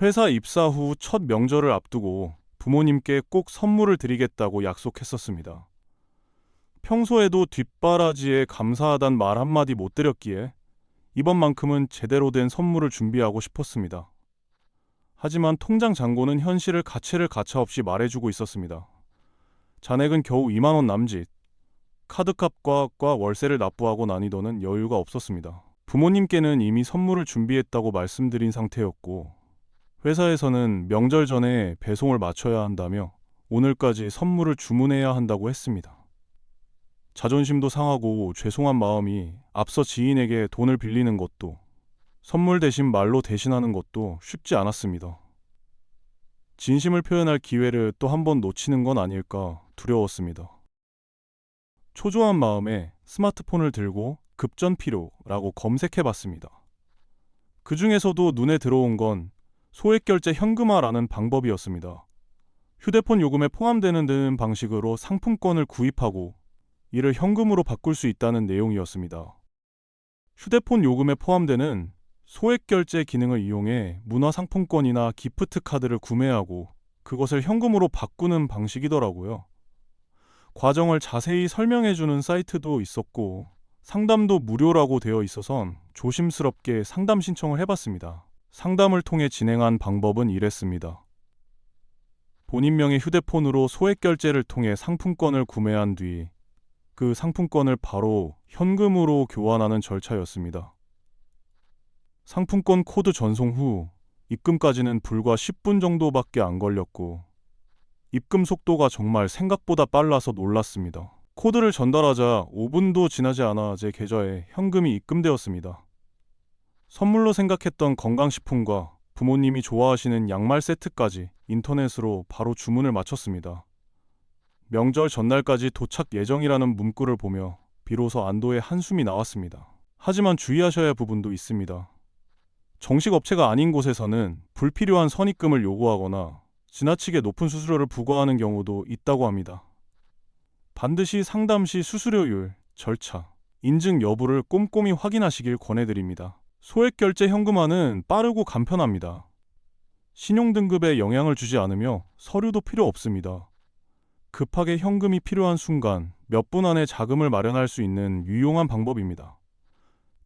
회사 입사 후 첫 명절을 앞두고 부모님께 꼭 선물을 드리겠다고 약속했었습니다. 평소에도 뒷바라지에 감사하단 말 한마디 못 드렸기에 이번만큼은 제대로 된 선물을 준비하고 싶었습니다. 하지만 통장 잔고는 현실을 가채를 가차없이 말해주고 있었습니다. 잔액은 겨우 2만 원 남짓. 카드값과 과 월세를 납부하고 나니더는 여유가 없었습니다. 부모님께는 이미 선물을 준비했다고 말씀드린 상태였고 회사에서는 명절 전에 배송을 마쳐야 한다며 오늘까지 선물을 주문해야 한다고 했습니다. 자존심도 상하고 죄송한 마음이 앞서 지인에게 돈을 빌리는 것도 선물 대신 말로 대신하는 것도 쉽지 않았습니다. 진심을 표현할 기회를 또 한 번 놓치는 건 아닐까 두려웠습니다. 초조한 마음에 스마트폰을 들고 급전 필요라고 검색해 봤습니다. 그 중에서도 눈에 들어온 건 소액 결제 현금화라는 방법이었습니다. 휴대폰 요금에 포함되는 등 방식으로 상품권을 구입하고 이를 현금으로 바꿀 수 있다는 내용이었습니다. 휴대폰 요금에 포함되는 소액 결제 기능을 이용해 문화 상품권이나 기프트 카드를 구매하고 그것을 현금으로 바꾸는 방식이더라고요. 과정을 자세히 설명해주는 사이트도 있었고 상담도 무료라고 되어 있어선 조심스럽게 상담 신청을 해봤습니다. 상담을 통해 진행한 방법은 이랬습니다. 본인 명의 휴대폰으로 소액 결제를 통해 상품권을 구매한 뒤 그 상품권을 바로 현금으로 교환하는 절차였습니다. 상품권 코드 전송 후 입금까지는 불과 10분 정도밖에 안 걸렸고 입금 속도가 정말 생각보다 빨라서 놀랐습니다. 코드를 전달하자 5분도 지나지 않아 제 계좌에 현금이 입금되었습니다. 선물로 생각했던 건강식품과 부모님이 좋아하시는 양말 세트까지 인터넷으로 바로 주문을 마쳤습니다. 명절 전날까지 도착 예정이라는 문구를 보며 비로소 안도의 한숨이 나왔습니다. 하지만 주의하셔야 할 부분도 있습니다. 정식 업체가 아닌 곳에서는 불필요한 선입금을 요구하거나 지나치게 높은 수수료를 부과하는 경우도 있다고 합니다. 반드시 상담 시 수수료율, 절차, 인증 여부를 꼼꼼히 확인하시길 권해드립니다. 소액 결제 현금화는 빠르고 간편합니다. 신용 등급에 영향을 주지 않으며 서류도 필요 없습니다. 급하게 현금이 필요한 순간 몇 분 안에 자금을 마련할 수 있는 유용한 방법입니다.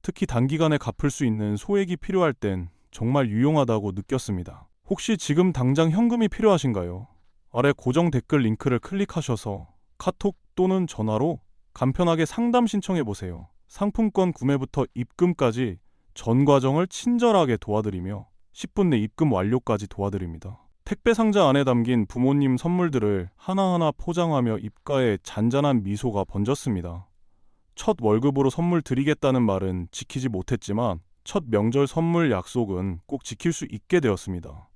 특히 단기간에 갚을 수 있는 소액이 필요할 땐 정말 유용하다고 느꼈습니다. 혹시 지금 당장 현금이 필요하신가요? 아래 고정 댓글 링크를 클릭하셔서 카톡 또는 전화로 간편하게 상담 신청해 보세요. 상품권 구매부터 입금까지 전 과정을 친절하게 도와드리며 10분 내 입금 완료까지 도와드립니다. 택배 상자 안에 담긴 부모님 선물들을 하나하나 포장하며 입가에 잔잔한 미소가 번졌습니다. 첫 월급으로 선물 드리겠다는 말은 지키지 못했지만 첫 명절 선물 약속은 꼭 지킬 수 있게 되었습니다.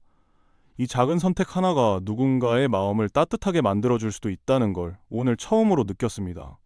이 작은 선택 하나가 누군가의 마음을 따뜻하게 만들어줄 수도 있다는 걸 오늘 처음으로 느꼈습니다.